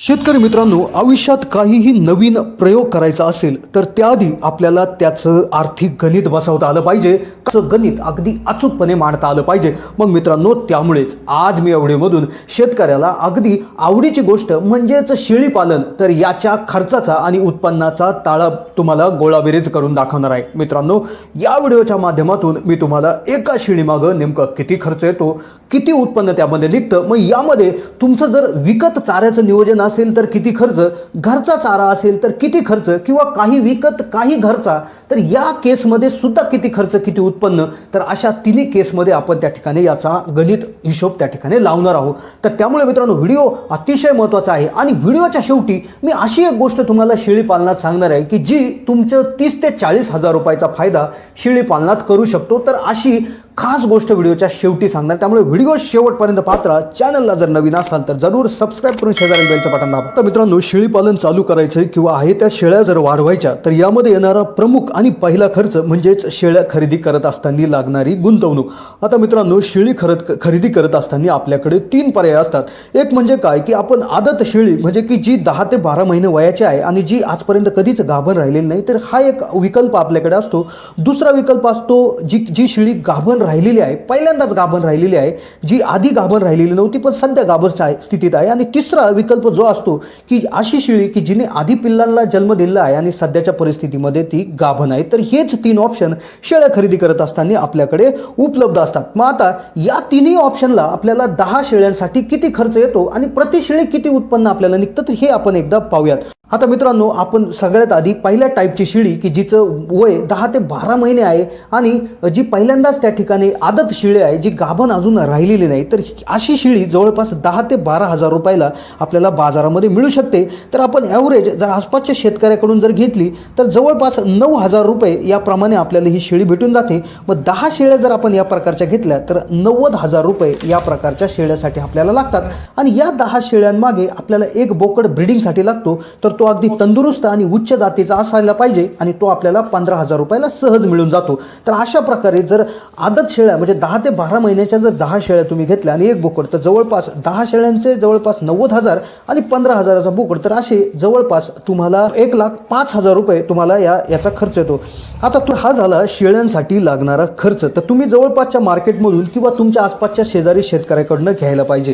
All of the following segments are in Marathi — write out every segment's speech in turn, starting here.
शेतकरी मित्रांनो आयुष्यात काहीही नवीन प्रयोग करायचा असेल तर त्याआधी आपल्याला त्याचं आर्थिक गणित बसवता आलं पाहिजे. त्याचं गणित अगदी अचूकपणे मांडता आलं पाहिजे. मग मित्रांनो त्यामुळेच आज मी एवढेमधून शेतकऱ्याला अगदी आवडीची गोष्ट म्हणजेच शेळीपालन तर याच्या खर्चाचा आणि उत्पन्नाचा ताळा तुम्हाला गोळाबेरीज करून दाखवणार आहे. मित्रांनो या व्हिडिओच्या माध्यमातून मी तुम्हाला एका शेळीमागं नेमकं किती खर्च येतो किती उत्पन्न त्यामध्ये निघतं मग यामध्ये तुमचं जर विकत चाऱ्याचं नियोजन असेल तर किती खर्च घरचा चारा असेल तर किती खर्च किंवा काही विकत काही घरचा तर या केसमध्ये सुद्धा किती खर्च किती उत्पन्न? तर अशा तिन्ही केसमध्ये आपण त्या ठिकाणी याचा गणित हिशोब त्या ठिकाणी लावणार आहोत. तर त्यामुळे मित्रांनो व्हिडिओ अतिशय महत्त्वाचा आहे. आणि व्हिडिओच्या शेवटी मी अशी एक गोष्ट तुम्हाला शेळी पालनात सांगणार आहे की जी तुमचं तीस ते चाळीस हजार रुपयाचा फायदा शेळी पालनात करू शकतो. तर अशी खास गोष्ट व्हिडिओच्या शेवटी सांगणार त्यामुळे व्हिडिओ शेवटपर्यंत पात्रा. चॅनलला जर नवीन असाल तर जरूर सबस्क्राईब करून शेजारी बेलचं बटन दाबा. तर मित्रांनो शेळीपालन चालू करायचं किंवा आहे त्या शेळ्या जर वाढवायच्या तर यामध्ये येणारा प्रमुख आणि पहिला खर्च म्हणजेच शेळ्या खरेदी करत असताना लागणारी गुंतवणूक. आता मित्रांनो शेळी खरत खरेदी करत असताना आपल्याकडे तीन पर्याय असतात. एक म्हणजे काय? की आपण आदत शेळी म्हणजे की जी दहा ते बारा महिने वयाची आहे आणि जी आजपर्यंत कधीच गाभण राहिलेली नाही तर हा एक विकल्प आपल्याकडे असतो. दुसरा विकल्प असतो जी जी शेळी गाभण राहिलेली आहे पहिल्यांदाच गाभण राहिलेली आहे जी आधी गाभण राहिलेली नव्हती पण सध्या गाभण आहे स्थितीत आहे. आणि तिसरा विकल्प जो असतो की अशी शेळी की जिने आधी पिल्लांना जन्म दिला आहे आणि सध्याच्या परिस्थितीमध्ये ती गाभण आहे. तर हेच तीन ऑप्शन शेळ्या खरेदी करत असताना आपल्याकडे उपलब्ध असतात. मग आता या तिन्ही ऑप्शनला आपल्याला दहा शेळ्यांसाठी किती खर्च येतो आणि प्रति शेळी किती उत्पन्न आपल्याला निघतं तर हे आपण एकदा पाहूयात. आता मित्रांनो आपण सगळ्यात आधी पहिल्या टाईपची शिळी की जिचं वय दहा ते बारा महिने आहे आणि जी पहिल्यांदाच त्या ठिकाणी आदत शिळी आहे जी गाभण अजून राहिलेली नाही तर अशी शिळी जवळपास दहा ते बारा हजार रुपयाला आपल्याला बाजारामध्ये मिळू शकते. तर आपण ॲव्हरेज जर आसपासच्या शेतकऱ्याकडून जर घेतली तर जवळपास नऊ हजार रुपये याप्रमाणे आपल्याला ही शेळी भेटून जाते. मग दहा शेळ्या जर आपण या प्रकारच्या घेतल्या तर नव्वद हजार रुपये या प्रकारच्या शेळ्यासाठी आपल्याला लागतात. आणि या दहा शेळ्यांमागे आपल्याला एक बोकड ब्रिडिंगसाठी लागतो. तर तो अगदी तंदुरुस्त आणि उच्च जातीचा असायला पाहिजे आणि तो आपल्याला पंधरा हजार रुपयाला सहज मिळून जातो. तर अशा प्रकारे जर आदत शेळ्या म्हणजे दहा ते बारा महिन्याच्या जर दहा शेळ्या तुम्ही घेतल्या आणि एक बोकड तर जवळपास दहा शेळ्यांचे जवळपास नव्वद हजार आणि पंधरा हजाराचा बोकड तर असे जवळपास तुम्हाला एक लाख पाच हजार रुपये तुम्हाला या याचा खर्च येतो. आता तो हा झाला शेळ्यांसाठी लागणारा खर्च. तर तुम्ही जवळपासच्या मार्केटमधून किंवा तुमच्या आसपासच्या शेजारी शेतकऱ्याकडनं घ्यायला पाहिजे.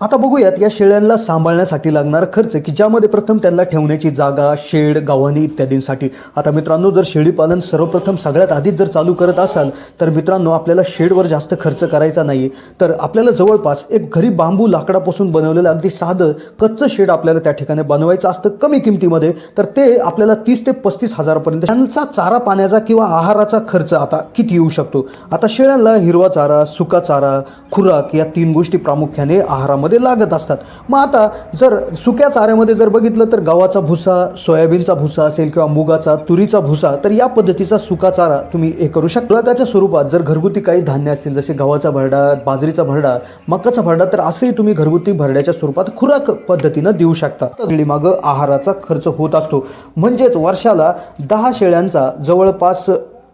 आता बघूयात या शेळ्यांना सांभाळण्यासाठी लागणारा खर्च की ज्यामध्ये प्रथम त्यांना ठेवण्याची जागा शेड गव्हाणी इत्यादींसाठी. आता मित्रांनो जर शेळीपालन सर्वप्रथम सगळ्यात आधीच जर चालू करत असाल तर मित्रांनो आपल्याला शेडवर जास्त खर्च करायचा नाही तर आपल्याला जवळपास एक घरी बांबू लाकडापासून बनवलेलं अगदी साधं कच्चं शेड आपल्याला त्या ठिकाणी बनवायचं असतं कमी किमतीमध्ये. तर ते आपल्याला तीस ते पस्तीस हजारापर्यंत त्यांचा चारा पाण्याचा किंवा आहाराचा खर्च आता किती येऊ शकतो? आता शेळ्यांना हिरवा चारा सुका चारा खुराक या तीन गोष्टी प्रामुख्याने आहारामध्ये चाऱ्यामध्ये लागत असतात. मग आता जर सुक्या चाऱ्यामध्ये जर बघितलं तर गव्हाचा भुसा सोयाबीनचा भुसा असेल किंवा मुगाचा तुरीचा भुसा तर या पद्धतीचा सुका चारा तुम्ही हे करू शकता. त्याच्या स्वरूपात जर घरगुती काही धान्य असतील जसे गव्हाचा भरडा बाजरीचा भरडा मकाचा भरडा तर असंही तुम्ही घरगुती भरड्याच्या स्वरूपात खुराक पद्धतीनं देऊ शकता. तर मागं आहाराचा खर्च होत असतो. म्हणजेच वर्षाला दहा शेळ्यांचा जवळपास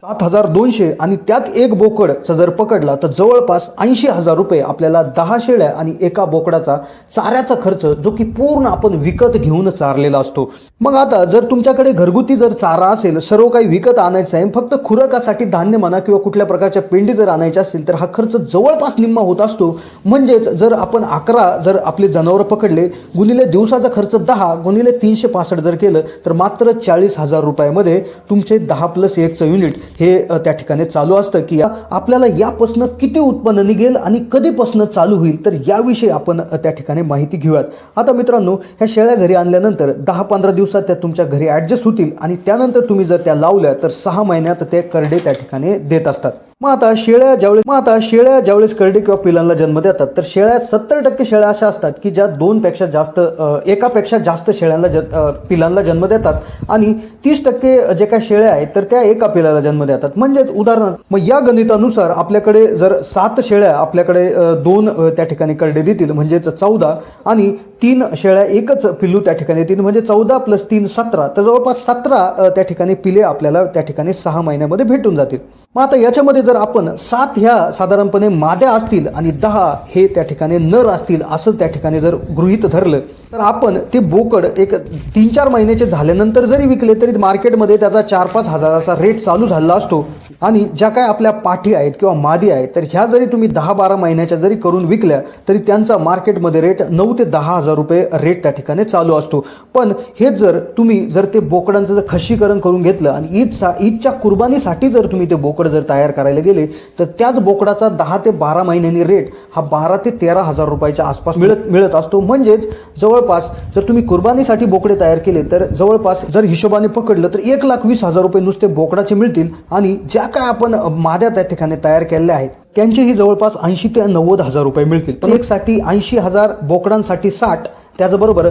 सात हजार दोनशे आणि त्यात एक बोकडचा जर पकडला तर जवळपास ऐंशी हजार रुपये आपल्याला दहा शेळ्या आणि एका बोकडाचा चाऱ्याचा खर्च जो की पूर्ण आपण विकत घेऊन चारलेला असतो. मग आता जर तुमच्याकडे घरगुती जर चारा असेल सर्व काही विकत आणायचं आहे फक्त खुराकासाठी धान्य म्हणा किंवा कुठल्या प्रकारच्या पेंडी जर आणायच्या असतील तर हा खर्च जवळपास निम्मा होत असतो. म्हणजेच जर आपण अकरा जर आपले जनावरं पकडले गुणिले दिवसाचा खर्च दहा गुणिले तीनशे पासष्ट जर केलं तर मात्र चाळीस हजार रुपयामध्ये तुमचे दहा प्लस एकचं युनिट हे त्या ठिकाणी चालू असतं की आपल्याला यापासनं किती उत्पन्न निघेल आणि कधीपासनं चालू होईल तर याविषयी आपण त्या ठिकाणी माहिती घेऊयात. आता मित्रांनो ह्या शेळ्या घरी आणल्यानंतर दहा पंधरा दिवसात त्या तुमच्या घरी ॲडजस्ट होतील आणि त्यानंतर तुम्ही जर त्या लावल्या तर सहा महिन्यात ते करडे त्या ठिकाणी देत असतात. मग आता शेळ्या ज्यावेळेस मग आता शेळ्या ज्यावेळेस करडी किंवा पिलांना जन्म देतात तर शेळ्या सत्तर टक्के शेळ्या अशा असतात की ज्या दोनपेक्षा जास्त एकापेक्षा जास्त शेळ्यांना ज पिलांना जन्म देतात. आणि तीस टक्के जे काय शेळ्या आहेत तर त्या एका पिलाला जन्म देतात. म्हणजेच उदाहरणार्थ मग या गणितानुसार आपल्याकडे जर सात शेळ्या आपल्याकडे दोन त्या ठिकाणी करडे देतील म्हणजेच चौदा आणि तीन शेळ्या एकच पिल्लू त्या ठिकाणी येतील म्हणजे चौदा प्लस तीन सतरा तर जवळपास सतरा त्या ठिकाणी पिले आपल्याला त्या ठिकाणी सहा महिन्यामध्ये भेटून जातील. मग आता याच्यामध्ये जर आपण सात ह्या साधारणपणे माद्या असतील आणि दहा हे त्या ठिकाणी नर असतील असं त्या ठिकाणी जर गृहीत धरलं तर आपण ते बोकड एक तीन चार महिन्याचे झाल्यानंतर जरी विकले तरी मार्केटमध्ये त्याचा चार पाच हजाराचा रेट चालू झाला असतो. आणि ज्या काय आपल्या पाठी आहेत किंवा मादी आहेत तर ह्या जरी तुम्ही दहा बारा महिन्याच्या जरी करून विकल्या तरी त्यांचा मार्केटमध्ये रेट नऊ ते दहा हजार रुपये रेट त्या ठिकाणी चालू असतो. पण हेच जर तुम्ही जर ते बोकडांचं जर खशीकरण करून घेतलं आणि ईदचा ईदच्या कुर्बानीसाठी जर तुम्ही ते बोकड जर तयार करायला गेले तर त्याच बोकडाचा दहा ते बारा महिन्यांनी रेट हा बारा ते तेरा हजार रुपयाच्या आसपास मिळत मिळत असतो. म्हणजेच जवळपास जर तुम्ही कुर्बानीसाठी बोकडे तयार केले तर जवळपास जर हिशोबाने पकडलं तर एक लाख वीस हजार रुपये नुसते बोकडाचे मिळतील आणि ज्या काय आपण माद्या त्या ठिकाणी तयार केलेल्या आहेत त्यांचेही जवळपास ऐंशी ते नव्वद हजार रुपये मिळतील. एकसाठी ऐंशी हजार बोकडांसाठी साठ त्याचबरोबर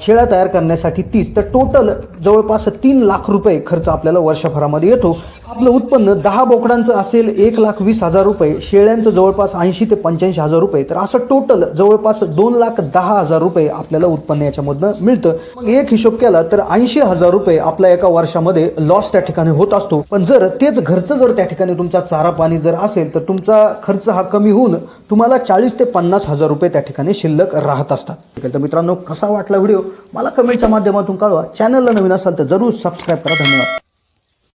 शेळ्या तयार करण्यासाठी तीस. तर टोटल जवळपास तीन लाख रुपये खर्च आपल्याला वर्षभरामध्ये येतो. आपलं उत्पन्न दहा बोकडांचं असेल एक लाख वीस हजार रुपये शेळ्यांचं जवळपास ऐंशी ते पंच्याऐंशी हजार रुपये. तर असं टोटल जवळपास दोन लाख दहा हजार रुपये आपल्याला उत्पन्न याच्यामधनं मिळतं. मग एक हिशोब केला तर ऐंशी हजार रुपये आपल्या एका वर्षामध्ये लॉस त्या ठिकाणी होत असतो. पण जर तेच घरचं जर त्या ठिकाणी तुमचा चारा पाणी जर असेल तर तुमचा खर्च हा कमी होऊन तुम्हाला चाळीस ते पन्नास हजार रुपये त्या ठिकाणी शिल्लक राहत असतात. तर मित्रांनो कसा वाटला व्हिडिओ? मला कमेंटच्या माध्यमातून कळवा. चॅनलला नवीन असाल तर जरूर सबस्क्राईब करा. धन्यवाद.